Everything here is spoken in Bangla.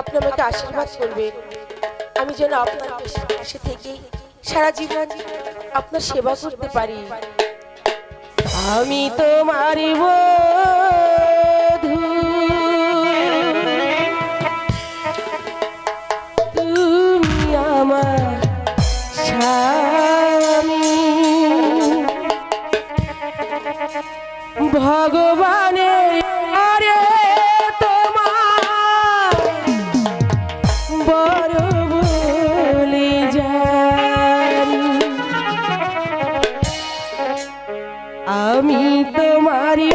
আপনি আমাকে আশীর্বাদ করবেন। আমি যেন আপনার পাশে থেকে সারা জীবন আপনার সেবা করতে পারি। আমি তোমার বধু। ভগবান আমি তোমারি